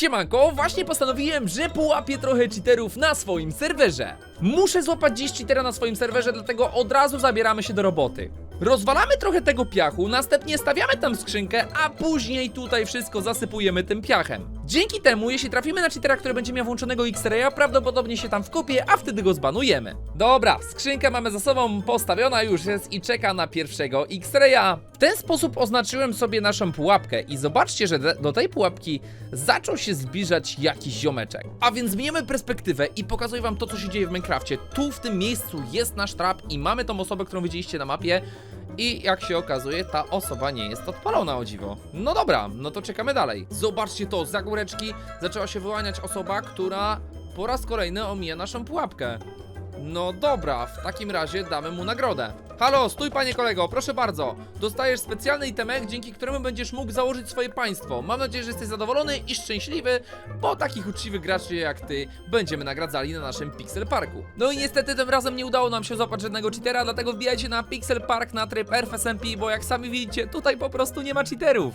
Siemanko, właśnie postanowiłem, że połapię trochę cheaterów na swoim serwerze. Muszę złapać dziś cheatera na swoim serwerze, dlatego od razu zabieramy się do roboty. Rozwalamy trochę tego piachu, następnie stawiamy tam skrzynkę, a później tutaj wszystko zasypujemy tym piachem. Dzięki temu, jeśli trafimy na cheatera, który będzie miał włączonego X-Raya, prawdopodobnie się tam wkopie, a wtedy go zbanujemy. Dobra, skrzynkę mamy za sobą, postawiona już jest i czeka na pierwszego X-Raya. W ten sposób oznaczyłem sobie naszą pułapkę i zobaczcie, że do tej pułapki zaczął się zbliżać jakiś ziomeczek. A więc zmieniamy perspektywę i pokazuję wam to, co się dzieje w Minecrafcie. Tu w tym miejscu jest nasz trap i mamy tą osobę, którą widzieliście na mapie. I jak się okazuje, ta osoba nie jest odpalona o dziwo. No dobra, no to czekamy dalej. Zobaczcie to, za góreczki zaczęła się wyłaniać osoba, która po raz kolejny omija naszą pułapkę. No dobra, w takim razie damy mu nagrodę. Halo, stój panie kolego, proszę bardzo. Dostajesz specjalny itemek, dzięki któremu będziesz mógł założyć swoje państwo. Mam nadzieję, że jesteś zadowolony i szczęśliwy, bo takich uczciwych graczy jak ty będziemy nagradzali na naszym Pixel Parku. No i niestety tym razem nie udało nam się złapać żadnego cheatera, dlatego wbijajcie na Pixel Park na tryb RFSMP, bo jak sami widzicie, tutaj po prostu nie ma cheaterów.